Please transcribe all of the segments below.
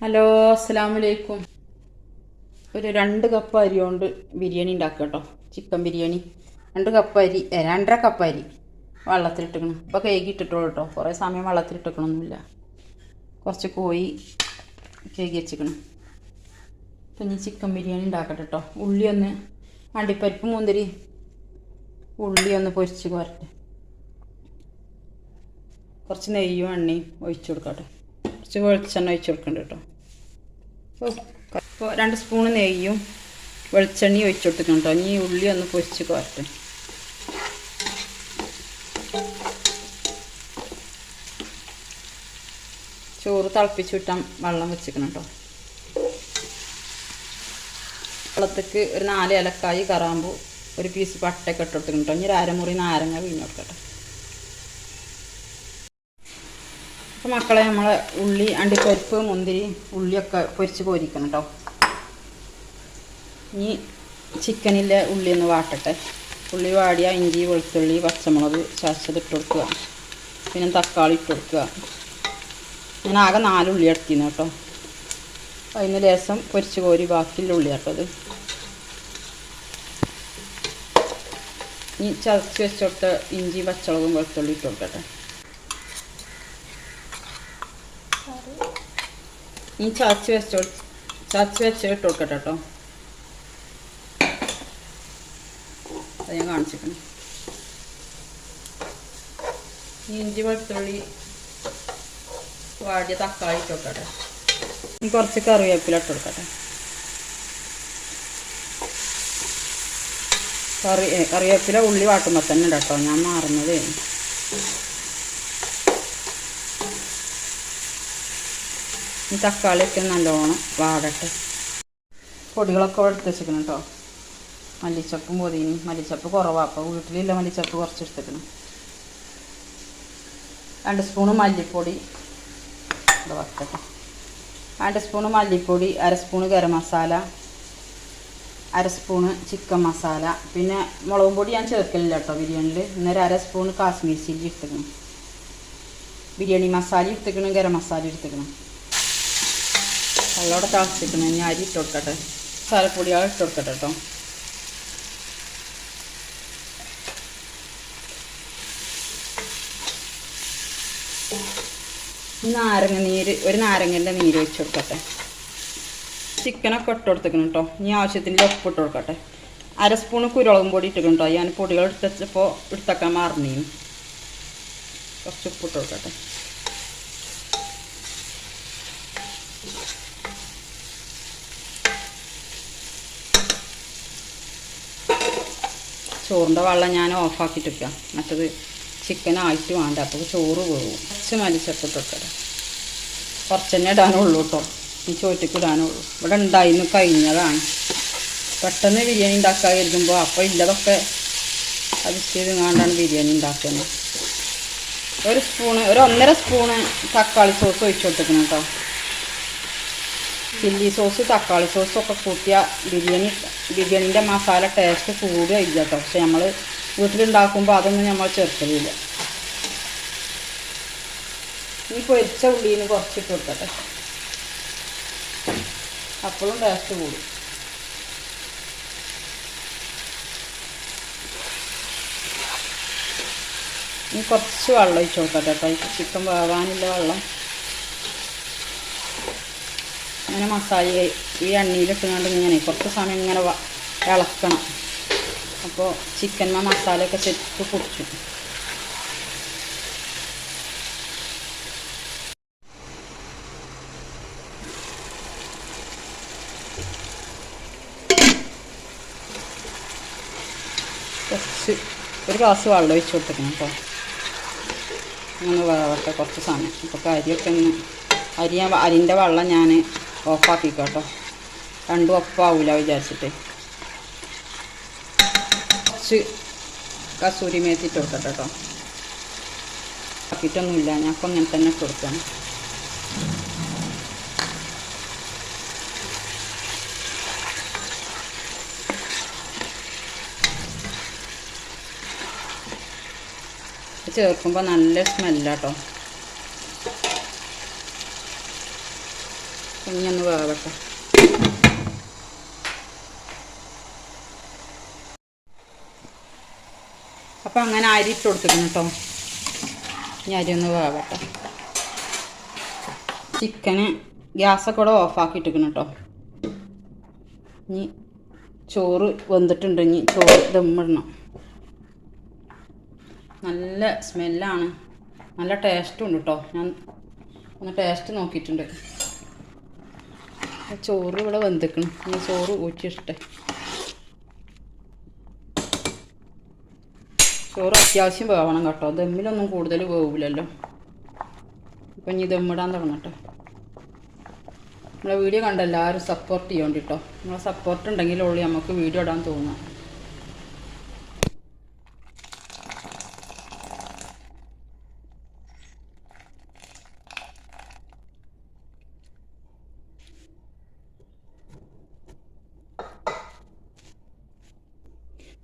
Hello അസ്സാം വലൈക്കും ഒരു രണ്ട് കപ്പ് അരി കൊണ്ട് ബിരിയാണി ഉണ്ടാക്കുക കേട്ടോ ചിക്കൻ ബിരിയാണി രണ്ട് കപ്പ് അരി രണ്ടര കപ്പ് അരി വെള്ളത്തിലിട്ടിക്കണം ഇപ്പോൾ കേക്ക് ഇട്ടിട്ടുള്ളൂ കേട്ടോ കുറേ സമയം വെള്ളത്തിലിട്ടിക്കണമൊന്നുമില്ല കുറച്ച് കോഴി കേക്ക് വെച്ചിക്കണം അപ്പം ഇനി ചിക്കൻ ബിരിയാണി ഉണ്ടാക്കട്ടെ കേട്ടോ ഉള്ളി ഒന്ന് അണ്ടിപ്പരിപ്പ് മുന്തിരി. ഉള്ളി ഒന്ന് പൊരിച്ച് കോരട്ടെ കുറച്ച് നെയ്യും എണ്ണയും ഒഴിച്ചു കൊടുക്കട്ടെ കുറച്ച് വെളിച്ചെണ്ണ ഒഴിച്ച് കൊടുക്കണ്ട കേട്ടോ. ഇപ്പോൾ രണ്ട് സ്പൂൺ നെയ്യും വെളിച്ചെണ്ണയും ഒഴിച്ച് കൊടുത്തിട്ടുണ്ട് കേട്ടോ. ഇനി ഉള്ളി ഒന്ന് പൊരിച്ച് കോരട്ടെ. ചോറ് തിളപ്പിച്ച് വിട്ടാൽ വെള്ളം വെച്ചിക്കണം കേട്ടോ. വെള്ളത്തേക്ക് ഒരു നാല് ഏലക്കായി കറാമ്പു ഒരു പീസ് പട്ടയൊക്കെ ഇട്ട് കൊടുത്തിട്ടുണ്ട് ഇനി ഒരു അരമുറി നാരങ്ങ വീഞ്ഞ് കൊടുക്കട്ടെ അപ്പോൾ മക്കളെ നമ്മൾ ഉള്ളി അണ്ടിപ്പരിപ്പ് മുന്തിരി ഉള്ളിയൊക്കെ പൊരിച്ച് കോരിക്കണം കേട്ടോ ഇനി ചിക്കനിലെ ഉള്ളി ഒന്ന് വാട്ടട്ടെ. ഉള്ളി വാടിയ ഇഞ്ചി വെളുത്തുള്ളി പച്ചമുളക് ചതച്ചത് ഇട്ട് കൊടുക്കുക. പിന്നെ തക്കാളി ഇട്ട് കൊടുക്കുക. ഞാൻ ആകെ നാല് ഉള്ളി എടുത്തിരുന്നു കേട്ടോ അതിന് ലേശം പൊരിച്ച് കോരി ബാക്കിയുള്ള ഉള്ളി കേട്ടോ അത്. ഇനി ചതച്ച് വെച്ചോട്ട് ഇഞ്ചി പച്ചമുളകും വെളുത്തുള്ളി ഇട്ട് കൊടുക്കട്ടെ. ഈ ചാച്ചി വെച്ചോ ചാച്ചി വെച്ച് ഇട്ട് കേട്ടോ അത് ഞാൻ ഇഞ്ചി വെളുത്തുള്ളി വാടിയ തക്കാളി ഇട്ട് ഇനി കുറച്ച് കറിവേപ്പില ഇട്ട് കൊടുക്കട്ടെ. കറി കറിവേപ്പില ഉള്ളി വാട്ടുമ്പോൾ തന്നെ കേട്ടോ ഞാൻ മാറുന്നത്. തക്കാളിയൊക്കെ നല്ലോണം വാടട്ടെ. പൊടികളൊക്കെ എടുത്ത് വെച്ചിരിക്കണം കേട്ടോ മല്ലിച്ചപ്പും പൊതിയും മല്ലിച്ചപ്പ് കുറവാണ് അപ്പോൾ വീട്ടിലില്ല മല്ലിച്ചപ്പ് കുറച്ച് എടുത്തേക്കണം രണ്ട് സ്പൂണ് മല്ലിപ്പൊടി. ഇവിടെ വറുത്തട്ടെ രണ്ട് സ്പൂണ് മല്ലിപ്പൊടി അര സ്പൂണ് ഗരം മസാല അര സ്പൂണ് ചിക്കൻ മസാല. പിന്നെ മുളകും പൊടി ഞാൻ ചേർക്കലില്ല കേട്ടോ ബിരിയാണിയിൽ ഇന്നേരം അര സ്പൂണ് കാശ്മീർ ചില്ലി എടുത്തേക്കണം ബിരിയാണി മസാല എടുത്തേക്കണം ഗരം മസാല എടുത്തേക്കണം വെള്ളോടെ തിളച്ചിക്കണം ഇനി അരി ഇട്ട് കൊടുക്കട്ടെ. മസാലപ്പൊടികൾ ഇട്ട് കൊടുക്കട്ടെ കേട്ടോ നാരങ്ങ നീര് ഒരു നാരങ്ങന്റെ നീര് വെച്ച് കൊടുക്കട്ടെ. ചിക്കനൊക്കെ ഇട്ട് കൊടുത്തേക്കണം കേട്ടോ ഇനി ആവശ്യത്തിന് ഉപ്പ് ഇട്ട് കൊടുക്കട്ടെ. അര സ്പൂണ് കുരുളകും പൊടി ഇട്ടിക്കണം കേട്ടോ ഞാൻ പൊടികൾ എടുത്തപ്പോൾ എടുത്തേക്കാൻ മറന്നീന്. കുറച്ച് ഉപ്പ് ഇട്ട് കൊടുക്കട്ടെ. ചോറിന്റെ വെള്ളം ഞാൻ ഓഫാക്കിയിട്ടിരിക്കുക മറ്റത് ചിക്കൻ ആയിട്ട് വേണ്ട. അപ്പോൾ ചോറ് പോകും കുറച്ച് മലിച്ചപ്പിട്ടൊക്കെ കുറച്ച് തന്നെ ഇടാനുള്ളൂ കേട്ടോ. ഈ ചോറ്റയ്ക്ക് ഇടാനുള്ളൂ. ഇവിടെ ഉണ്ടായിരുന്നു കഴിഞ്ഞതാണ്. പെട്ടെന്ന് ബിരിയാണി ഉണ്ടാക്കാൻ കരുതുമ്പോൾ അപ്പോൾ ഇല്ലതൊക്കെ അഡ്ജസ്റ്റ് ബിരിയാണി ഉണ്ടാക്കുന്നത് ഒരു സ്പൂണ് ഒരു ഒന്നര സ്പൂണ് തക്കാളി സോസ് ഒഴിച്ചു കൊടുത്തേക്കണം കേട്ടോ. ചില്ലി സോസ് തക്കാളി സോസും ഒക്കെ കൂട്ടിയ ബിരിയാണി ബിരിയാണീന്റെ മസാല ടേസ്റ്റ് കൂടുക ഇല്ല കേട്ടോ പക്ഷെ നമ്മൾ വീട്ടിലുണ്ടാക്കുമ്പോൾ അതൊന്നും നമ്മൾ ചേർക്കലില്ല. ഈ പൊരിച്ച ഉള്ളീന് കുറച്ചിട്ട് കൊടുക്കട്ടെ. അപ്പോഴും ടേസ്റ്റ് കൂടും. ഇനി കുറച്ച് വെള്ളം ഒഴിച്ച് കൊടുക്കട്ടെ കേട്ടോ ചിക്കൻ വേവാനുള്ള വെള്ളം. അങ്ങനെ മസാല ഈ എണ്ണയിലിട്ടുകൊണ്ട് ഇങ്ങനെ കുറച്ച് സമയം ഇങ്ങനെ ഇളക്കണം. അപ്പോൾ ചിക്കൻ മസാലയൊക്കെ ചെത്ത് പൊടിച്ചു. കുറച്ച് ഒരു ഗ്ലാസ് വെള്ളം ഒഴിച്ച് കൊടുത്തേക്കണം അപ്പോൾ അങ്ങനെ വേവട്ടെ കുറച്ച് സമയം. അപ്പോൾ അരിയൊക്കെ ഒന്ന് അരി അരിന്റെ വെള്ളം ഞാൻ ഓഫാക്കി കേട്ടോ രണ്ടും ഒപ്പാവില്ല വിചാരിച്ചിട്ട്. കുറച്ച് കസൂരി മേത്തിട്ട് കൊടുക്കട്ടെ കേട്ടോ ആക്കിയിട്ടൊന്നുമില്ല ഞാൻ അപ്പം ഇങ്ങനെ തന്നെ കൊടുക്കാം. ചേർക്കുമ്പോൾ നല്ല സ്മെല്ലാട്ടോ ഒന്ന് വേവട്ടെ. അപ്പം അങ്ങനെ അരി ഇട്ട് കൊടുത്തിരുന്നു കേട്ടോ. ഇനി അരി ഒന്ന് വേവട്ടെ. ചിക്കന് ഗ്യാസൊക്കെ കൂടെ ഓഫാക്കിയിട്ടിരിക്കണം കേട്ടോ. ഇനി ചോറ് വെന്തിട്ടുണ്ട്. ഇനി ചോറ് ദമ്മിടണം. നല്ല സ്മെല്ലാണ് നല്ല ടേസ്റ്റും ഉണ്ട് കേട്ടോ. ഞാൻ ഒന്ന് ടേസ്റ്റ് നോക്കിയിട്ടുണ്ട്. ചോറ് ഇവിടെ വെന്തിക്കണം. ഇനി ചോറ് ഊറ്റിയിട്ടെ ചോറ് അത്യാവശ്യം വേവണം കേട്ടോ. ദമ്മിലൊന്നും കൂടുതൽ വേവില്ലല്ലോ ഇപ്പം ഇനി ദമ്മിടാൻ തുടങ്ങട്ടെ. നമ്മളെ വീഡിയോ കണ്ട സപ്പോർട്ട് ചെയ്യണ്ടിട്ടോ കേട്ടോ നമ്മളെ സപ്പോർട്ട് ഉണ്ടെങ്കിലുള്ളൂ നമുക്ക് വീഡിയോ ഇടാൻ തോന്നുക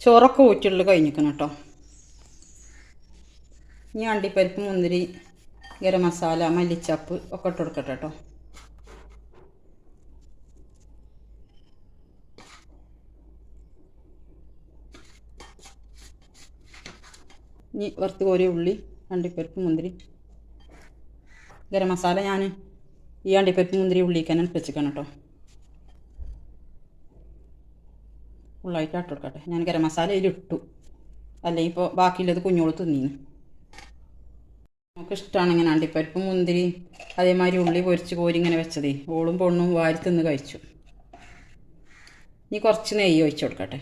ചോറൊക്കെ ഊറ്റിയുള്ളു കഴിഞ്ഞിക്കണം കേട്ടോ ഇനി അണ്ടിപ്പരിപ്പ് മുന്തിരി ഗരം മസാല മല്ലിച്ചപ്പ് ഒക്കെ ഇട്ട് കൊടുക്കട്ടെ കേട്ടോ ഇനി വറുത്ത് കോരി ഉള്ളി അണ്ടിപ്പരിപ്പ് മുന്തിരി. ഗരം മസാല ഞാൻ ഈ അണ്ടിപ്പരിപ്പ് മുന്തിരി ഉള്ളിക്കാനാണ് വെച്ചിക്കണം കേട്ടോ ഫുള്ളായിട്ട് ഇട്ട് കൊടുക്കട്ടെ. ഞാൻ ഗരം മസാല ഇതിലിട്ടു അല്ലെങ്കിൽ ഇപ്പോൾ ബാക്കിയുള്ളത് കുഞ്ഞോൾ തിന്നീന്ന് നമുക്ക് ഇഷ്ടമാണ് ഇങ്ങനെ അണ്ടിപ്പരിപ്പ് മുന്തിരി അതേമാതിരി ഉള്ളി പൊരിച്ച് കോരി ഇങ്ങനെ വെച്ചതേ. ഓളും പൊണ്ണും വാരി തിന്ന് കഴിച്ചു. ഇനി കുറച്ച് നെയ്യ് ഒഴിച്ചു കൊടുക്കട്ടെ.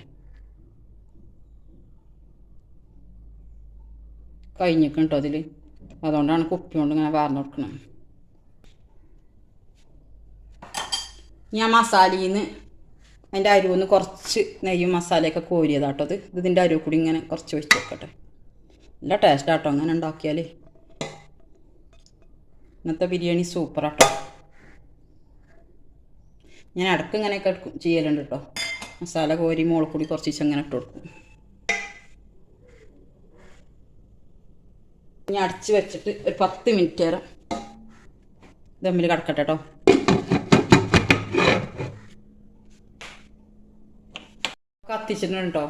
കഴിഞ്ഞിക്കും കേട്ടോ അതിൽ അതുകൊണ്ടാണ് കുപ്പി കൊണ്ട് ഇങ്ങനെ വാർന്നു കൊടുക്കണം ഞാൻ മസാലയിൽ നിന്ന് അതിന്റെ അരുവെന്ന് കുറച്ച് നെയ്യും മസാലയൊക്കെ കോരിയതാട്ടോ അത്. ഇതിന്റെ അരുവ് കൂടി ഇങ്ങനെ കുറച്ച് ഒഴിച്ച് വെക്കട്ടെ. നല്ല ടേസ്റ്റാട്ടോ അങ്ങനെ ഉണ്ടാക്കിയാൽ ഇന്നത്തെ ബിരിയാണി സൂപ്പറാട്ടോ ഞാൻ ഇടയ്ക്ക് ഇങ്ങനെയൊക്കെ എടുക്കും ചെയ്യലുണ്ട് കേട്ടോ മസാല കോരി മുകളിൽ കൂടി കുറച്ച് അങ്ങനെ ഇട്ട് കൊടുക്കും. ഇനി അടച്ച് വെച്ചിട്ട് ഒരു പത്ത് മിനിറ്റ് നേരം ദമ്മിൽ കിടക്കട്ടെ കേട്ടോ കത്തിച്ചിട്ടുണ്ട്?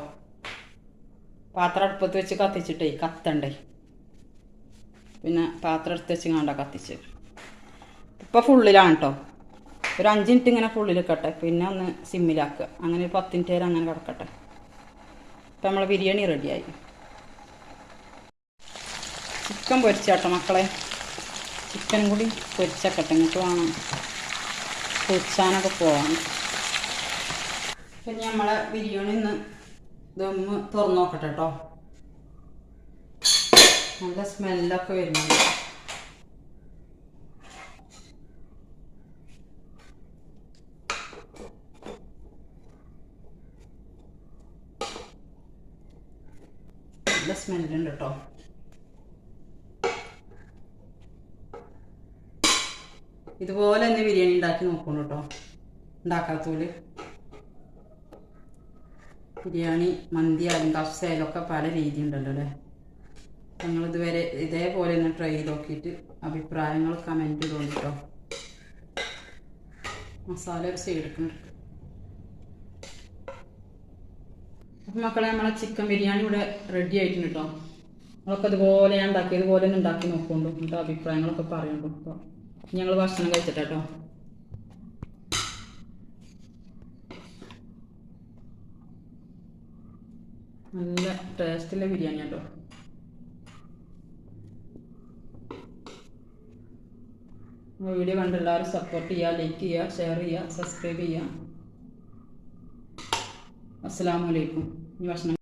പാത്രം അടുപ്പത്ത് വെച്ച് കത്തിച്ചിട്ടേ കത്തണ്ടേ? പിന്നെ പാത്രം എടുത്ത് വെച്ച് കണ്ട കത്തിച്ച്. ഇപ്പം ഫുള്ളിലാണ് കേട്ടോ ഒരു അഞ്ച് മിനിറ്റ് ഇങ്ങനെ ഫുള്ളിൽ വെക്കട്ടെ പിന്നെ ഒന്ന് സിമ്മിലാക്കുക അങ്ങനെ ഒരു പത്ത് മിനിറ്റ് വരെ അങ്ങനെ കിടക്കട്ടെ. ഇപ്പം നമ്മളെ ബിരിയാണി റെഡിയായി ചിക്കൻ പൊരിച്ചാട്ടോ മക്കളെ. ചിക്കനും കൂടി പൊരിച്ചക്കട്ടെ. ഇങ്ങോട്ട് വേണം. പൊരിച്ചാനൊക്കെ പോവാൻ. പിന്നെ നമ്മളെ ബിരിയാണി ഒന്ന് ഇതൊന്ന് തുറന്നു നോക്കട്ടെ കേട്ടോ നല്ല സ്മെല്ലൊക്കെ വരുന്നുണ്ട്. നല്ല സ്മെല്ലുണ്ട് കേട്ടോ ഇതുപോലെ തന്നെ ബിരിയാണി ഉണ്ടാക്കി നോക്കണം കേട്ടോ ഉണ്ടാക്കാത്തൂൽ. ബിരിയാണി മന്തി ആയാലും കഫ്സയിലൊക്കെ പല രീതി ഉണ്ടല്ലോ അല്ലേ? ഞങ്ങൾ ഇതുവരെ ഇതേപോലെ ഒന്ന് ട്രൈ ചെയ്ത് നോക്കിയിട്ട് അഭിപ്രായങ്ങൾ കമന്റ് ഇടുന്നു കേട്ടോ മസാല ഒരു സൈഡ് എടുക്കുന്നുണ്ട് അപ്പം മക്കളെ നമ്മളെ ചിക്കൻ ബിരിയാണി ഇവിടെ റെഡി ആയിട്ടുണ്ട് കേട്ടോ നമ്മളൊക്കെ ഇതുപോലെ ഞാൻ ഉണ്ടാക്കിയതുപോലെ തന്നെ ഉണ്ടാക്കി നോക്കുന്നുണ്ടോ എന്നിട്ട് അഭിപ്രായങ്ങളൊക്കെ പറയുന്നുണ്ടോ അപ്പോൾ ഞങ്ങൾ ഭക്ഷണം കഴിച്ചിട്ടോ നല്ല ടേസ്റ്റുള്ള ബിരിയാണി കേട്ടോ. വീഡിയോ കണ്ട് എല്ലാവരും സപ്പോർട്ട് ചെയ്യുക ലൈക്ക് ചെയ്യുക ഷെയർ ചെയ്യുക സബ്സ്ക്രൈബ് ചെയ്യുക. അസ്സാം വലൈക്കും ഈ ഭക്ഷണം